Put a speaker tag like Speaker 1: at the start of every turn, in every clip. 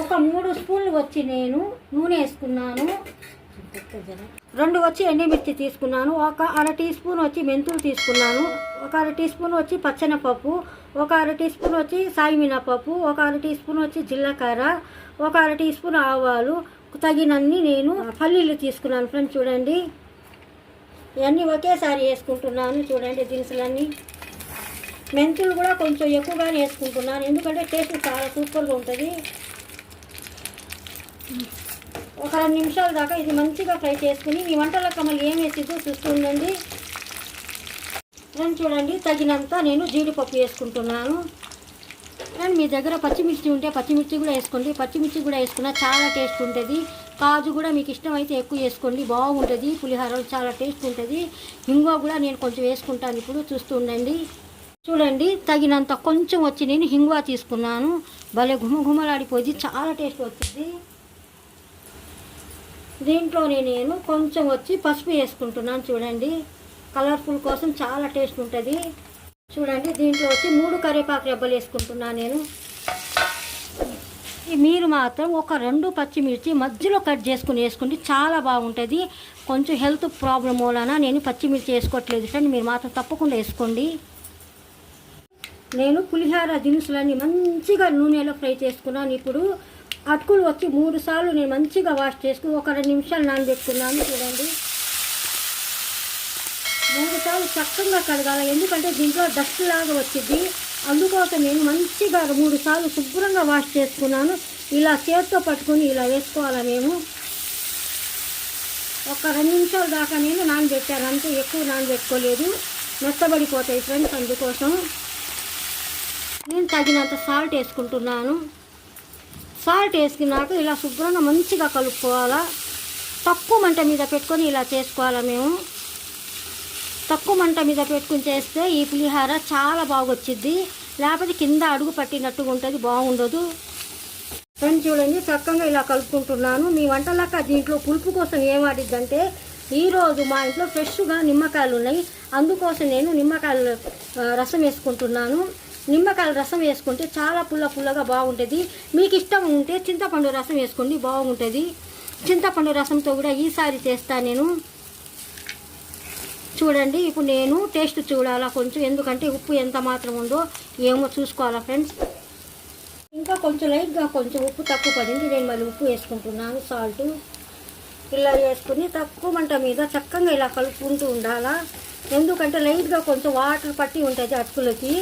Speaker 1: ఒక మూడు స్పూన్లు వచ్చి నేను నూనె వేసుకున్నాను. రెండు వచ్చి ఎండుమిర్చి తీసుకున్నాను. ఒక అర టీ స్పూన్ వచ్చి మెంతులు తీసుకున్నాను. ఒక అర టీ స్పూన్ వచ్చి పచ్చనపప్పు. ఒక అర టీ స్పూన్ వచ్చి సాయిమినపప్పు ఒక అర టీ స్పూన్ వచ్చి జీలకర్ర. ఒక అర టీ స్పూన్ ఆవాలు. తగినన్ని నేను పల్లీలు తీసుకున్నాను ఫ్రెండ్స్ చూడండి. ఇవన్నీ ఒకేసారి వేసుకుంటున్నాను చూడండి దినుసులన్నీ. మెంతులు కూడా కొంచెం ఎక్కువగానే వేసుకుంటున్నాను. ఎందుకంటే టేస్ట్ చాలా సూపర్గా ఉంటుంది. ఒక రెండు నిమిషాల దాకా ఇది మంచిగా ఫ్రై చేసుకుని మీ వంటలకు మళ్ళీ ఏం వేసిద్దో చూస్తూ ఉండండి ఫ్రెండ్ చూడండి తగినంత నేను జీడిపప్పు వేసుకుంటున్నాను. ఫ్రెండ్ మీ దగ్గర పచ్చిమిర్చి ఉంటే పచ్చిమిర్చి కూడా వేసుకోండి. పచ్చిమిర్చి కూడా వేసుకున్నా చాలా టేస్ట్ ఉంటుంది. కాజు కూడా మీకు ఇష్టమైతే ఎక్కువ వేసుకోండి బాగుంటుంది. పులిహోర చాలా టేస్ట్ ఉంటుంది. ఇంగువ కూడా నేను కొంచెం వేసుకుంటాను ఇప్పుడు చూస్తూ ఉండండి చూడండి తగినంత కొంచెం వచ్చి నేను హింగువా తీసుకున్నాను. భలే ఘుమఘుమలాడిపోయి చాలా టేస్ట్ వచ్చింది. దీంట్లోనే నేను కొంచెం వచ్చి పసుపు వేసుకుంటున్నాను చూడండి. కలర్ఫుల్ కోసం చాలా టేస్ట్ ఉంటుంది. చూడండి దీంట్లో వచ్చి మూడు కరివేపాకు రెబ్బలు వేసుకుంటున్నాను నేను. మీరు మాత్రం ఒక రెండు పచ్చిమిర్చి మధ్యలో కట్ చేసుకుని వేసుకుంటే చాలా బాగుంటుంది. కొంచెం హెల్త్ ప్రాబ్లం వలన నేను పచ్చిమిర్చి వేసుకోవట్లేదు ఫ్రెండ్ మీరు మాత్రం తప్పకుండా వేసుకోండి. నేను పులిహార దినుసులన్నీ మంచిగా నూనెలో ఫ్రై చేసుకున్నాను. ఇప్పుడు అటుకులు వచ్చి మూడు సార్లు నేను మంచిగా వాష్ చేసుకుని ఒక రెండు నిమిషాలు నానబెట్టుకున్నాను చూడండి. మూడు సార్లు చక్కగా కడగాలి ఎందుకంటే దీంట్లో డస్ట్ లాగా వచ్చింది. అందుకోసం నేను మంచిగా మూడు సార్లు శుభ్రంగా వాష్ చేసుకున్నాను. ఇలా చేత్తో పట్టుకొని ఇలా వేసుకోవాలి మేము? ఒక రెండు నిమిషాల దాకా నేను నానబెట్టాను అంతే ఎక్కువ నానబెట్టుకోలేదు. మెత్తబడిపోతాయి ఫ్రెండ్స్ అందుకోసం. నేను తగినంత సాల్ట్ వేసుకుంటున్నాను. సాల్ట్ వేసుకున్నాక ఇలా శుభ్రంగా మంచిగా కలుపుకోవాలా. తక్కువ మంట మీద పెట్టుకొని ఇలా చేసుకోవాలా మేము. తక్కువ మంట మీద పెట్టుకుని చేస్తే ఈ పులిహార చాలా బాగొచ్చిద్ది. లేకపోతే కింద అడుగు పట్టినట్టుగా ఉంటుంది బాగుండదు. ఫ్రెండ్స్ చూడండి చక్కగా ఇలా కలుపుకుంటున్నాను. మీ వంటలక్క దీంట్లో పులుపు కోసం ఏం వాడిద్దంటే ఈరోజు మా ఇంట్లో ఫ్రెష్గా నిమ్మకాయలు ఉన్నాయి అందుకోసం నేను నిమ్మకాయలు రసం వేసుకుంటున్నాను. నిమ్మకాయల రసం వేసుకుంటే చాలా పుల్ల పుల్లగా బాగుంటుంది. మీకు ఇష్టం ఉంటే చింతపండు రసం వేసుకోండి బాగుంటుంది. చింతపండు రసంతో కూడా ఈసారి చేస్తాను నేను. చూడండి ఇప్పుడు నేను టేస్ట్ చూడాలా కొంచెం ఎందుకంటే ఉప్పు ఎంత మాత్రం ఉందో ఏమో చూసుకోవాలా ఫ్రెండ్స్. ఇంకా కొంచెం లైట్గా కొంచెం ఉప్పు తక్కువ పడింది. నేను మళ్ళీ ఉప్పు వేసుకుంటున్నాను సాల్ట్. ఇలా వేసుకుని తక్కువ మంట మీద చక్కగా ఇలా కలుపుకుంటూ ఉండాలా. ఎందుకంటే లైట్గా కొంచెం వాటర్ పట్టి ఉంటుంది అటుకులకి.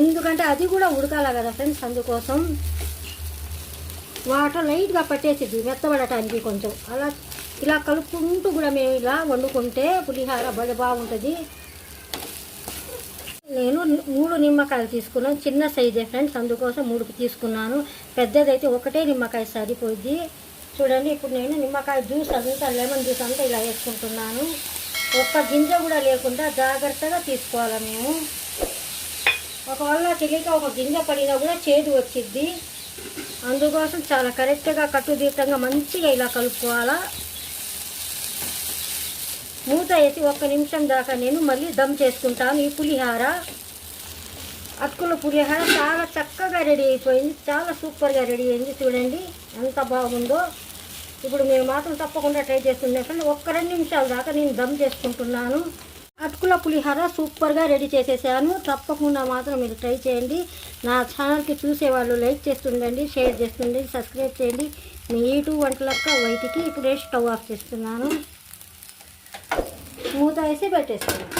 Speaker 1: ఎందుకంటే అది కూడా ఉడకాల కదా ఫ్రెండ్స్ అందుకోసం. వాటర్ లైట్గా పట్టేసిద్ది మెత్తబడటానికి కొంచెం. అలా ఇలా కలుపుకుంటూ కూడా మేము ఇలా వండుకుంటే పులిహార భలే బాగుంటుంది. నేను మూడు నిమ్మకాయలు తీసుకున్నాను చిన్న సైజే ఫ్రెండ్స్ అందుకోసం మూడు తీసుకున్నాను. పెద్దదైతే ఒకటే నిమ్మకాయ సరిపోద్ది చూడండి ఇప్పుడు నేను నిమ్మకాయ జ్యూస్ అంతా లెమన్ జ్యూస్ అంతా ఇలా వేసుకుంటున్నాను. ఒక్క గింజ కూడా లేకుండా జాగ్రత్తగా తీసుకోవాలి మేము. ఒకవేళ తెలియక ఒక గింజ పడినా కూడా చేదు వచ్చిద్ది. అందుకోసం చాలా కరెక్ట్గా కట్టుదీతంగా మంచిగా ఇలా కలుపుకోవాలా. మూత వేసి ఒక్క నిమిషం దాకా నేను మళ్ళీ దమ్ చేసుకుంటాను ఈ పులిహార. అటుకుల పులిహార చాలా చక్కగా రెడీ అయిపోయింది. చాలా సూపర్గా రెడీ అయింది చూడండి. ఎంత బాగుందో. ఇప్పుడు మేము మాత్రం తప్పకుండా ట్రై చేస్తున్నాం ఫ్రెండ్ ఒక్క రెండు నిమిషాల దాకా నేను దమ్ చేసుకుంటున్నాను. అటుకుల పులిహార సూపర్గా రెడీ చేసేసాను. తప్పకుండా మాత్రం మీరు ట్రై చేయండి. నా ఛానల్కి చూసేవాళ్ళు లైక్ చేస్తుండండి షేర్ చేస్తుండండి సబ్స్క్రైబ్ చేయండి. మీ యూట్యూబ్ వంటలక్క వైట్కి ఇప్పుడే స్టవ్ ఆఫ్ చేస్తున్నాను. మూత వేసి పెట్టేస్తున్నాను